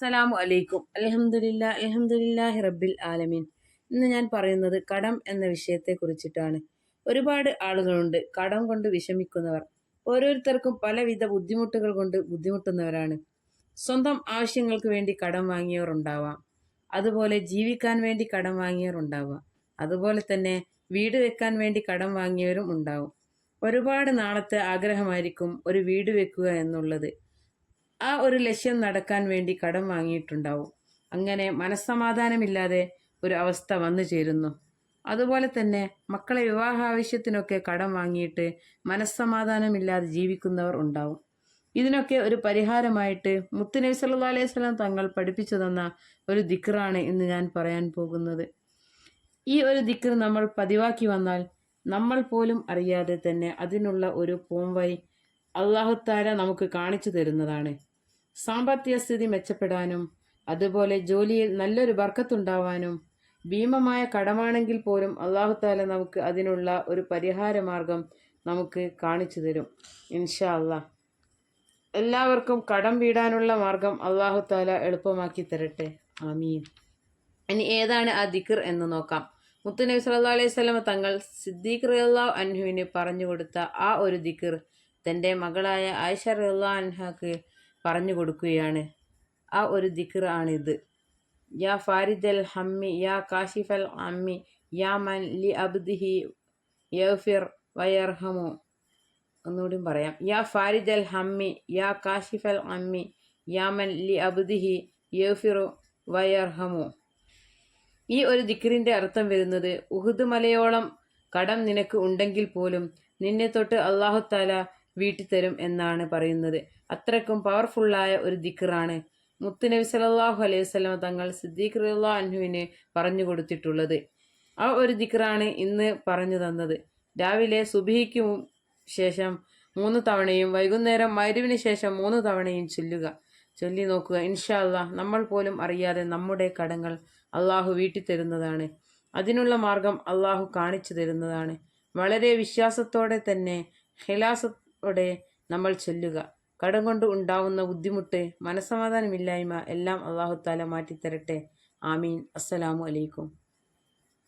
അസ്സലാമു അലൈക്കും. അലഹമുല്ല അലഹമുല്ലാഹി റബ്ബിൽ ആലമീൻ. ഇന്ന് ഞാൻ പറയുന്നത് കടം എന്ന വിഷയത്തെ കുറിച്ചിട്ടാണ്. ഒരുപാട് ആളുകളുണ്ട് കടം കൊണ്ട് വിഷമിക്കുന്നവർ. ഓരോരുത്തർക്കും പലവിധ ബുദ്ധിമുട്ടുകൾ കൊണ്ട് ബുദ്ധിമുട്ടുന്നവരാണ്. സ്വന്തം ആവശ്യങ്ങൾക്ക് വേണ്ടി കടം വാങ്ങിയവർ ഉണ്ടാവാം. അതുപോലെ ജീവിക്കാൻ വേണ്ടി കടം വാങ്ങിയവർ ഉണ്ടാവാം. അതുപോലെ തന്നെ വീട് വെക്കാൻ വേണ്ടി കടം വാങ്ങിയവരും ഉണ്ടാവും. ഒരുപാട് നാളത്തെ ആഗ്രഹമായിരിക്കും ഒരു വീട് വെക്കുക എന്നുള്ളത്. ആ ഒരു ലക്ഷ്യം നടക്കാൻ വേണ്ടി കടം വാങ്ങിയിട്ടുണ്ടാവും. അങ്ങനെ മനസ്സമാധാനമില്ലാതെ ഒരു അവസ്ഥ വന്നു ചേരുന്നു. അതുപോലെ തന്നെ മക്കളെ വിവാഹ ആവശ്യത്തിനൊക്കെ കടം വാങ്ങിയിട്ട് മനസ്സമാധാനമില്ലാതെ ജീവിക്കുന്നവർ ഉണ്ടാവും. ഇതിനൊക്കെ ഒരു പരിഹാരമായിട്ട് മുത്തുനബി സല്ലാ അലൈഹി സ്വലം തങ്ങൾ പഠിപ്പിച്ചു തന്ന ഒരു ദിക്റാണ് ഇന്ന് ഞാൻ പറയാൻ പോകുന്നത്. ഈ ഒരു ദിക്ർ നമ്മൾ പതിവാക്കി വന്നാൽ നമ്മൾ പോലും അറിയാതെ തന്നെ അതിനുള്ള ഒരു പോംവൈ അള്ളാഹുത്താര നമുക്ക് കാണിച്ചു തരുന്നതാണ്. സാമ്പത്തിക സ്ഥിതി മെച്ചപ്പെടാനും അതുപോലെ ജോലിയിൽ നല്ലൊരു ബർക്കത്തുണ്ടാവാനും ഭീമമായ കടമാണെങ്കിൽ പോലും അള്ളാഹുത്താല നമുക്ക് അതിനുള്ള ഒരു പരിഹാര മാർഗം നമുക്ക് കാണിച്ചു തരും. ഇൻഷാ അള്ളാഹ് എല്ലാവർക്കും കടം വീടാനുള്ള മാർഗം അള്ളാഹുത്താല എളുപ്പമാക്കി തരട്ടെ. ആമീൻ. ഇനി ഏതാണ് ആ ദിക്കർ എന്ന് നോക്കാം. മുത്തുനബി സല്ലാ അലൈഹി സ്വലമ തങ്ങൾ സിദ്ദീഖ് റിയല്ലാ അൻഹുവിന് പറഞ്ഞു കൊടുത്ത ആ ഒരു ദിക്കർ തന്റെ മകളായ ആയിഷ റിയല്ലാ അൻഹക്ക് പറഞ്ഞു കൊടുക്കുകയാണ്. ആ ഒരു ദിക്ർ ആണിത്. യാ ഫാരിദൽ ഹമ്മി യാ കാശിഫൽ അമ്മി യാ മൻ ലി അബ്ദിഹി യഫിർ വയർഹമു. ഒന്നുകൂടി പറയാം. യാ ഫാരിദൽ ഹമ്മി യാ കാശിഫൽ അമ്മി യാ മൻ ലി അബ്ദിഹി യഫിറു വയർഹമു. ഈ ഒരു ദിക്റിന്റെ അർത്ഥം വരുന്നത് ഉഹുദ് മലയോളം കടം നിനക്ക് ഉണ്ടെങ്കിൽ പോലും നിന്നെ തൊട്ട് അള്ളാഹുത്താല വീട്ടിത്തരും എന്നാണ് പറയുന്നത്. അത്രക്കും പവർഫുള്ളായ ഒരു ദിക്കറാണ് മുത്തുനബി സലാഹു അലൈഹി സ്വലമ തങ്ങൾ സിദ്ദീഖ് റഹ്ലാ അൻഹുവിന് പറഞ്ഞു കൊടുത്തിട്ടുള്ളത്. ആ ഒരു ദിക്കറാണ് ഇന്ന് പറഞ്ഞു തന്നത്. രാവിലെ സുബിഹിക്ക് ശേഷം മൂന്ന് തവണയും വൈകുന്നേരം മരുവിന് ശേഷം മൂന്ന് തവണയും ചൊല്ലുക. ചൊല്ലി നോക്കുക. ഇൻഷാ നമ്മൾ പോലും അറിയാതെ നമ്മുടെ കടങ്ങൾ അള്ളാഹു വീട്ടിത്തരുന്നതാണ്. അതിനുള്ള മാർഗം അള്ളാഹു കാണിച്ചു തരുന്നതാണ്. വളരെ വിശ്വാസത്തോടെ തന്നെ ഹിലാസത്തോടെ നമ്മൾ ചൊല്ലുക. കടം കൊണ്ട് ഉണ്ടാവുന്ന ബുദ്ധിമുട്ട് മനസമാധാനമില്ലായ്മ എല്ലാം അള്ളാഹുത്താല മാറ്റിത്തരട്ടെ. ആമീൻ. അസ്സലാമു അലൈക്കും.